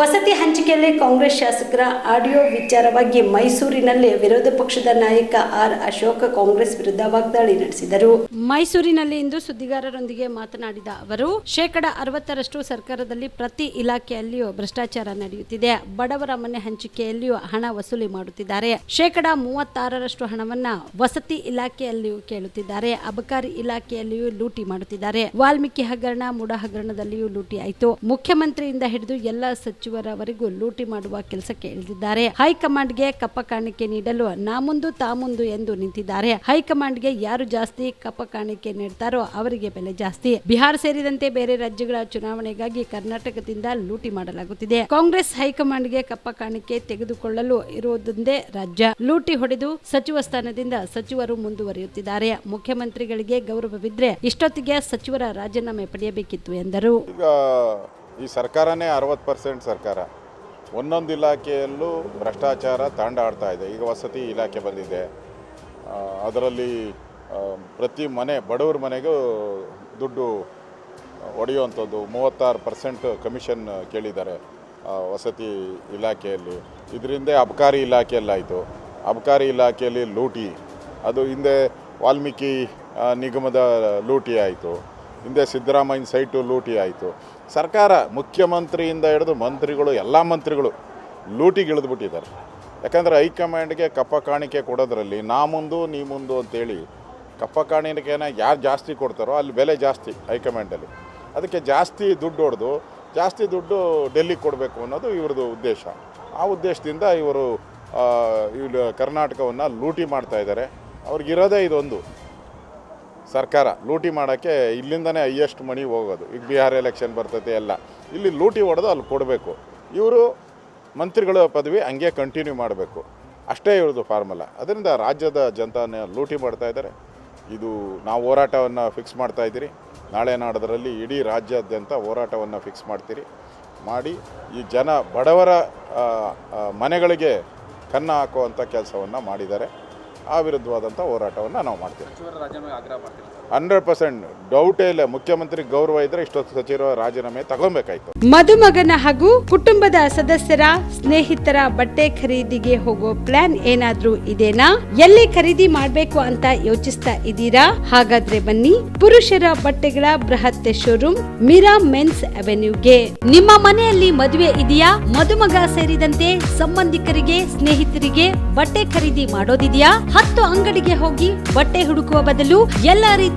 ವಸತಿ ಹಂಚಿಕೆಯಲ್ಲಿ ಕಾಂಗ್ರೆಸ್ ಶಾಸಕರ ಆಡಿಯೋ ವಿಚಾರವಾಗಿ ಮೈಸೂರಿನಲ್ಲಿ ವಿರೋಧ ಪಕ್ಷದ ನಾಯಕ ಆರ್ ಅಶೋಕ ಕಾಂಗ್ರೆಸ್ ವಿರುದ್ಧ ವಾಗ್ದಾಳಿ ನಡೆಸಿದರು. ಮೈಸೂರಿನಲ್ಲಿ ಇಂದು ಸುದ್ದಿಗಾರರೊಂದಿಗೆ ಮಾತನಾಡಿದ ಅವರು, ಶೇಕಡ ಅರವತ್ತರಷ್ಟು ಸರ್ಕಾರದಲ್ಲಿ ಪ್ರತಿ ಇಲಾಖೆಯಲ್ಲಿಯೂ ಭ್ರಷ್ಟಾಚಾರ ನಡೆಯುತ್ತಿದೆ. ಬಡವರ ಮನೆ ಹಂಚಿಕೆಯಲ್ಲಿಯೂ ಹಣ ವಸೂಲಿ ಮಾಡುತ್ತಿದ್ದಾರೆ. ಶೇಕಡ ಮೂವತ್ತಾರರಷ್ಟು ಹಣವನ್ನ ವಸತಿ ಇಲಾಖೆಯಲ್ಲಿಯೂ ಕೇಳುತ್ತಿದ್ದಾರೆ. ಅಬಕಾರಿ ಇಲಾಖೆಯಲ್ಲಿಯೂ ಲೂಟಿ ಮಾಡುತ್ತಿದ್ದಾರೆ. ವಾಲ್ಮೀಕಿ ಹಗರಣ ಮೂಡ ಹಗರಣದಲ್ಲಿಯೂ ಲೂಟಿ ಆಯಿತು. ಮುಖ್ಯಮಂತ್ರಿಯಿಂದ ಹಿಡಿದು ಎಲ್ಲ ಸಚಿವರವರೆಗೂ ಲೂಟಿ ಮಾಡುವ ಕೆಲಸಕ್ಕೆ ಇಳಿದಿದ್ದಾರೆ. ಹೈಕಮಾಂಡ್ಗೆ ಕಪ್ಪ ಕಾಣಿಕೆ ನೀಡಲು ನಾ ಮುಂದು ತಾ ಮುಂದು ಎಂದು ನಿಂತಿದ್ದಾರೆ. ಹೈಕಮಾಂಡ್ಗೆ ಯಾರು ಜಾಸ್ತಿ ಕಪ್ಪ ಕಾಣಿಕೆ ನೀಡ್ತಾರೋ ಅವರಿಗೆ ಬೆಲೆ ಜಾಸ್ತಿ. ಬಿಹಾರ್ ಸೇರಿದಂತೆ ಬೇರೆ ರಾಜ್ಯಗಳ ಚುನಾವಣೆಗಾಗಿ ಕರ್ನಾಟಕದಿಂದ ಲೂಟಿ ಮಾಡಲಾಗುತ್ತಿದೆ. ಕಾಂಗ್ರೆಸ್ ಹೈಕಮಾಂಡ್ಗೆ ಕಪ್ಪ ಕಾಣಿಕೆ ತೆಗೆದುಕೊಳ್ಳಲು ಇರುವುದೊಂದೇ ರಾಜ್ಯ. ಲೂಟಿ ಹೊಡೆದು ಸಚಿವ ಸ್ಥಾನದಿಂದ ಸಚಿವರು ಮುಂದುವರಿಯುತ್ತಿದ್ದಾರೆ. ಮುಖ್ಯಮಂತ್ರಿಗಳಿಗೆ ಗೌರವವಿದ್ರೆ ಇಷ್ಟೊತ್ತಿಗೆ ಸಚಿವರ ರಾಜೀನಾಮೆ ಪಡೆಯಬೇಕಿತ್ತು ಎಂದರು. ಈ ಸರ್ಕಾರನೇ ಅರವತ್ತು ಪರ್ಸೆಂಟ್ ಸರ್ಕಾರ. ಒಂದೊಂದು ಇಲಾಖೆಯಲ್ಲೂ ಭ್ರಷ್ಟಾಚಾರ ತಾಂಡಾಡ್ತಾ ಇದೆ. ಈಗ ವಸತಿ ಇಲಾಖೆ ಬಂದಿದೆ. ಅದರಲ್ಲಿ ಪ್ರತಿ ಮನೆ, ಬಡವ್ರ ಮನೆಗೂ ದುಡ್ಡು ಒಡೆಯುವಂಥದ್ದು ಮೂವತ್ತಾರು ಪರ್ಸೆಂಟ್ ಕಮಿಷನ್ ಕೇಳಿದ್ದಾರೆ ವಸತಿ ಇಲಾಖೆಯಲ್ಲಿ. ಇದರಿಂದ ಅಬಕಾರಿ ಇಲಾಖೆಯಲ್ಲಾಯಿತು. ಅಬಕಾರಿ ಇಲಾಖೆಯಲ್ಲಿ ಲೂಟಿ. ಅದು ಹಿಂದೆ ವಾಲ್ಮೀಕಿ ನಿಗಮದ ಲೂಟಿ ಆಯಿತು. ಹಿಂದೆ ಸಿದ್ದರಾಮಯ್ಯನ ಸೈಟು ಲೂಟಿ ಆಯಿತು. ಸರ್ಕಾರ ಮುಖ್ಯಮಂತ್ರಿಯಿಂದ ಹಿಡಿದು ಮಂತ್ರಿಗಳು, ಎಲ್ಲ ಮಂತ್ರಿಗಳು ಲೂಟಿಗೆ ಇಳಿದುಬಿಟ್ಟಿದ್ದಾರೆ ಯಾಕಂದರೆ ಹೈಕಮಾಂಡ್ಗೆ ಕಪ್ಪ ಕಾಣಿಕೆ ಕೊಡೋದ್ರಲ್ಲಿ ನಾ ಮುಂದು ನೀ ಮುಂದು ಅಂತೇಳಿ ಕಪ್ಪ ಕಾಣಿಕೆನ ಯಾರು ಜಾಸ್ತಿ ಕೊಡ್ತಾರೋ ಅಲ್ಲಿ ಬೆಲೆ ಜಾಸ್ತಿ ಹೈಕಮಾಂಡಲ್ಲಿ. ಅದಕ್ಕೆ ಜಾಸ್ತಿ ದುಡ್ಡು ಹೊಡೆದು, ಜಾಸ್ತಿ ದುಡ್ಡು ಡೆಲ್ಲಿಗೆ ಕೊಡಬೇಕು ಅನ್ನೋದು ಇವ್ರದ್ದು ಉದ್ದೇಶ. ಆ ಉದ್ದೇಶದಿಂದ ಇವರು ಇವ್ರು ಕರ್ನಾಟಕವನ್ನು ಲೂಟಿ ಮಾಡ್ತಾ ಇದ್ದಾರೆ. ಅವ್ರಿಗಿರೋದೇ ಇದೊಂದು. ಸರ್ಕಾರ ಲೂಟಿ ಮಾಡೋಕ್ಕೆ ಇಲ್ಲಿಂದನೇ ಹೈಯೆಸ್ಟ್ ಮಣಿ ಹೋಗೋದು. ಈಗ ಬಿಹಾರ್ ಎಲೆಕ್ಷನ್ ಬರ್ತೈತೆ ಎಲ್ಲ. ಇಲ್ಲಿ ಲೂಟಿ ಹೊಡೆದು ಅಲ್ಲಿ ಕೊಡಬೇಕು. ಇವರು ಮಂತ್ರಿಗಳ ಪದವಿ ಹಂಗೆ ಕಂಟಿನ್ಯೂ ಮಾಡಬೇಕು. ಅಷ್ಟೇ ಇರೋದು ಫಾರ್ಮುಲಾ ಅದರಿಂದ ರಾಜ್ಯದ ಜನತಾನ ಲೂಟಿ ಮಾಡ್ತಾ ಇದ್ದಾರೆ. ಇದು ನಾವು ಹೋರಾಟವನ್ನು ಫಿಕ್ಸ್ ಮಾಡ್ತಾ ಇದ್ದೀರಿ. ನಾಳೆ ನಾಡದರಲ್ಲಿ ಇಡೀ ರಾಜ್ಯಾದ್ಯಂತ ಹೋರಾಟವನ್ನು ಫಿಕ್ಸ್ ಮಾಡ್ತೀರಿ. ಮಾಡಿ ಈ ಜನ ಬಡವರ ಮನೆಗಳಿಗೆ ಕನ್ನ ಹಾಕುವಂಥ ಕೆಲಸವನ್ನು ಮಾಡಿದ್ದಾರೆ. ಆ ವಿರುದ್ಧವಾದಂಥ ಹೋರಾಟವನ್ನು ನಾವು ಮಾಡ್ತೀವಿ. ಹಂಡ್ರೆಡ್ ಪರ್ಸೆಂಟ್ ಡೌಟೇ ಇಲ್ಲ. ಮುಖ್ಯಮಂತ್ರಿ ಗೌರವ ಇದ್ದರೆ ಇಷ್ಟೊತ್ತು ಸಚಿವರ ರಾಜೀನಾಮೆ ತಗೊಬೇಕಾಯ್ತು ಮದುಮಗನ ಹಾಗೂ ಕುಟುಂಬದ ಸದಸ್ಯರ ಸ್ನೇಹಿತರ ಬಟ್ಟೆ ಖರೀದಿಗೆ ಹೋಗೋ ಪ್ಲಾನ್ ಏನಾದ್ರೂ ಇದೇನಾ? ಎಲ್ಲಿ ಖರೀದಿ ಮಾಡಬೇಕು ಅಂತ ಯೋಚಿಸ್ತಾ ಇದ್ದೀರಾ? ಹಾಗಾದ್ರೆ ಬನ್ನಿ, ಪುರುಷರ ಬಟ್ಟೆಗಳ ಬೃಹತ್ ಶೋರೂಮ್ ಮೀರಾ ಮೆನ್ಸ್ ಅವೆನ್ಯೂಗೆ. ನಿಮ್ಮ ಮನೆಯಲ್ಲಿ ಮದುವೆ ಇದೆಯಾ? ಮದುಮಗ ಸೇರಿದಂತೆ ಸಂಬಂಧಿಕರಿಗೆ, ಸ್ನೇಹಿತರಿಗೆ ಬಟ್ಟೆ ಖರೀದಿ ಮಾಡೋದಿದೆಯಾ? ಹತ್ತು ಅಂಗಡಿಗೆ ಹೋಗಿ ಬಟ್ಟೆ ಹುಡುಕುವ ಬದಲು ಎಲ್ಲ